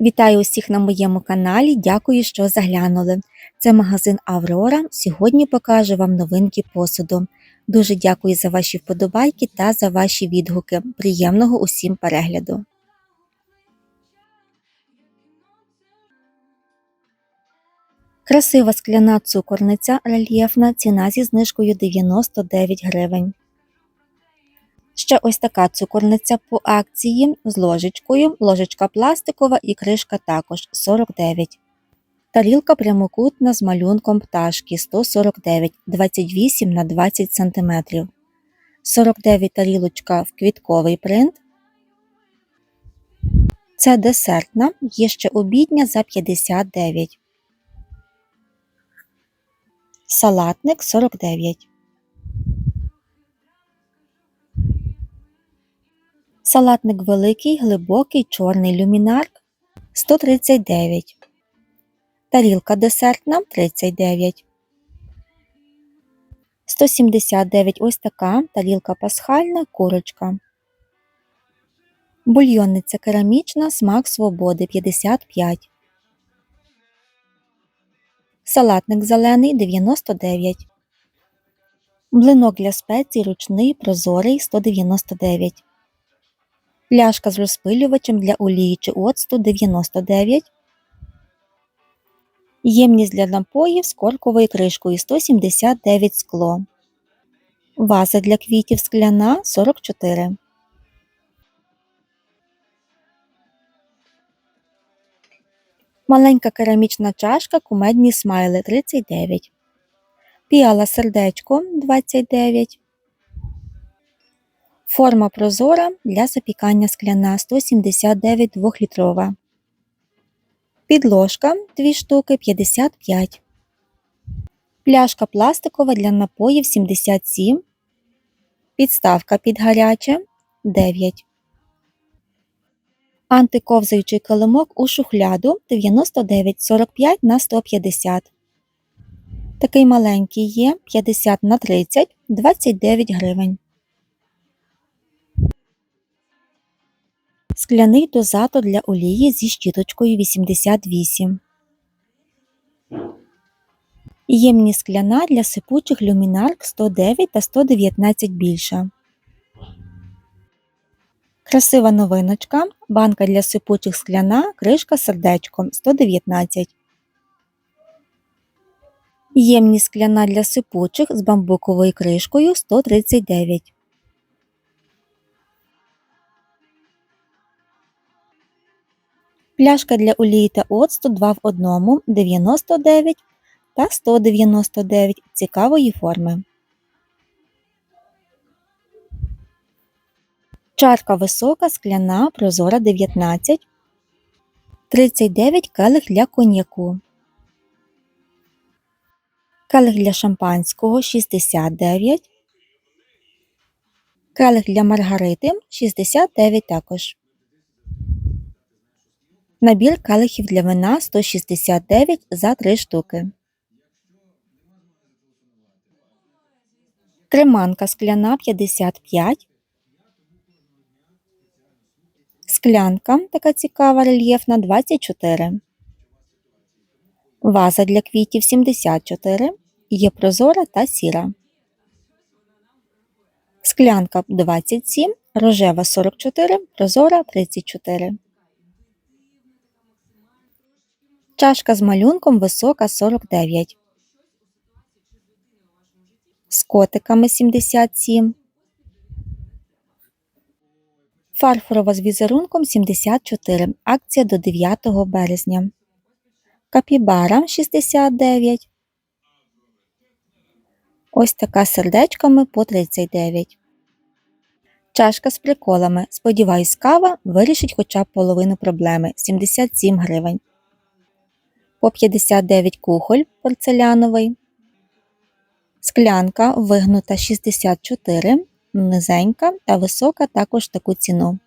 Вітаю усіх на моєму каналі. Дякую, що заглянули. Це магазин Аврора. Сьогодні покажу вам новинки посуду. Дуже дякую за ваші вподобайки та за ваші відгуки. Приємного усім перегляду. Красива скляна цукорниця рельєфна, ціна зі знижкою 99 гривень. Ще ось така цукорниця по акції з ложечкою, ложечка пластикова і кришка також 49. Тарілка прямокутна з малюнком пташки 149 28 на 20 см. 49 тарілочка в квітковий принт. Це десертна, є ще обідня за 59. Салатник 49. Салатник великий, глибокий, чорний люмінарк 139. Тарілка десертна 39. 179 ось така тарілка пасхальна, курочка. Бульйонниця керамічна, смак свободи 55. Салатник зелений 99. Блинок для спецій ручний прозорий 199. Пляшка з розпилювачем для олії чи оцту 99. Ємність для напоїв з корковою кришкою 179 скло. Ваза для квітів скляна 44. Маленька керамічна чашка кумедні смайли 39. Піала сердечко 29. Форма прозора для запікання скляна 179 2-літрова. Підложка 2 штуки 55. Пляшка пластикова для напоїв 77. Підставка під гаряче 9. Антиковзаючий килимок у шухляду 99,45 на 150. Такий маленький є 50 на 30 29 гривень. Скляний дозатор для олії зі щіточкою 88. Ємність скляна для сипучих люмінарк 109 та 119 більша. Красива новиночка. Банка для сипучих скляна, кришка сердечком 119. Ємність скляна для сипучих з бамбуковою кришкою 139. Пляшка для олії та оцту 2 в 1 99 та 199 цікавої форми. Чарка висока, скляна, прозора 19, 39 келих для коньяку. Келих для шампанського 69. Келих для маргарити 69 також. Набір келихів для вина 169 за 3 штуки. Креманка скляна 55. Склянка така цікава рельєфна 24. Ваза для квітів 74. Є прозора та сіра. Склянка 27, рожева 44, прозора 34. Чашка з малюнком висока 49. З котиками 77. Фарфорова з візерунком 74. Акція до 9 березня. Капібара 69. Ось така з сердечками по 39. Чашка з приколами. Сподіваюсь, кава вирішить хоча б половину проблеми 77 гривень. По 59 кухоль порцеляновий. Склянка вигнута 64, низенька та висока також таку ціну.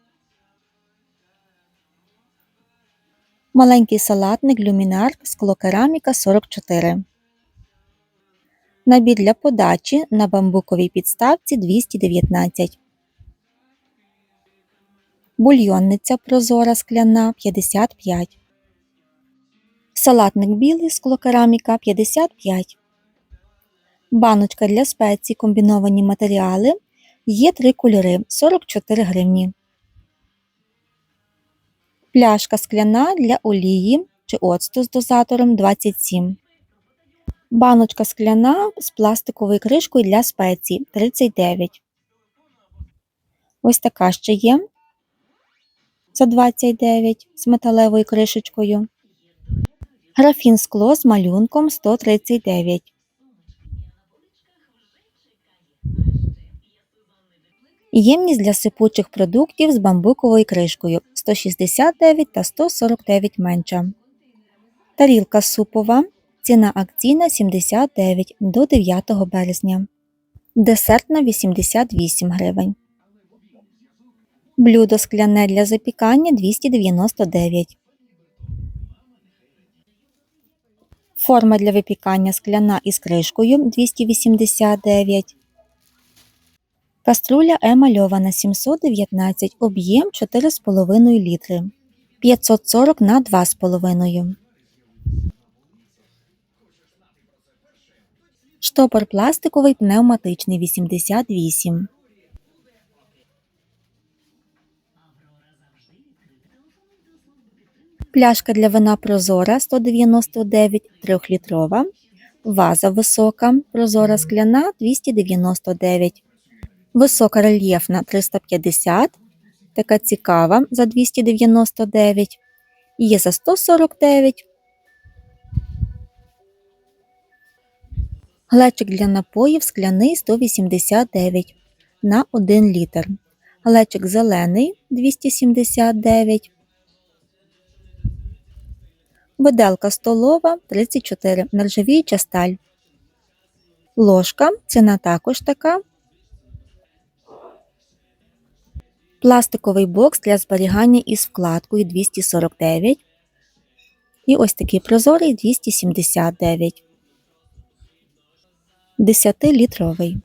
Маленький салатник люмінарк склокераміка 44. Набір для подачі на бамбуковій підставці 219. Бульйонниця прозора скляна 55. Салатник білий, склокераміка 55. Баночка для спецій, комбіновані матеріали. Є три кольори 44 гривні. Пляшка скляна для олії чи оцту з дозатором 27. Баночка скляна з пластиковою кришкою для спецій 39. Ось така ще є за 29 з металевою кришечкою. Графін скло з малюнком 139. Ємність для сипучих продуктів з бамбуковою кришкою 169 та 149 менша. Тарілка супова. Ціна акційна 79 до 9 березня. Десертна 88 гривень. Блюдо скляне для запікання 299. Форма для випікання скляна із кришкою 289. Каструля емальована 719, об'єм 4,5 літри. 540 на 2,5. Штопор пластиковий пневматичний 88. Пляшка для вина прозора 199 3-літрова. Ваза висока, прозора скляна 299. Висока рельєфна 350. Така цікава за 299. Є за 149. Глечик для напоїв скляний 189 на 1 літр. Глечик зелений 279. Виделка столова 34 нержавіюча сталь. Ложка ціна також така. Пластиковий бокс для зберігання із вкладкою 249. І ось такий прозорий 279. 10-літровий.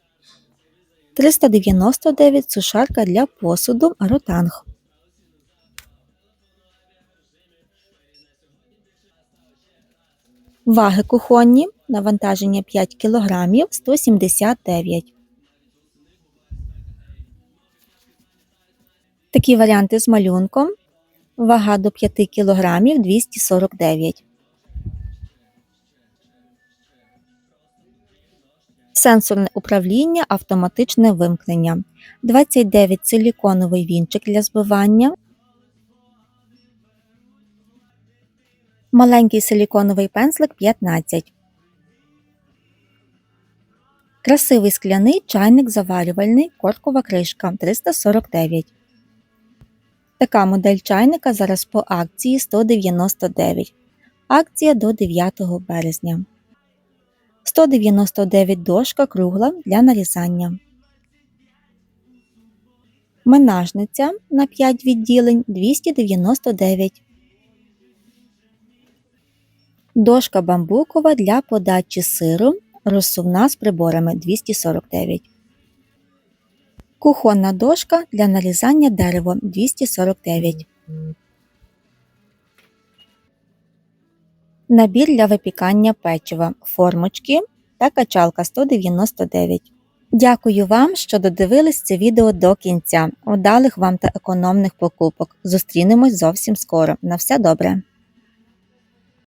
399 сушарка для посуду ротанг. Ваги кухонні, навантаження 5 кг 179. Такі варіанти з малюнком. Вага до 5 кг 249. Сенсорне управління, автоматичне вимкнення. 29 силіконовий вінчик для збивання. Маленький силіконовий пензлик 15. Красивий скляний чайник заварювальний, коркова кришка 349. Така модель чайника зараз по акції 199. Акція до 9 березня. 199 дошка кругла для нарізання. Менажниця на 5 відділень 299. Дошка бамбукова для подачі сиру. Розсувна з приборами 249. Кухонна дошка для нарізання дерева 249. Набір для випікання печива, формочки та качалка 199. Дякую вам, що додивились це відео до кінця. Удалих вам та економних покупок. Зустрінемось зовсім скоро. На все добре!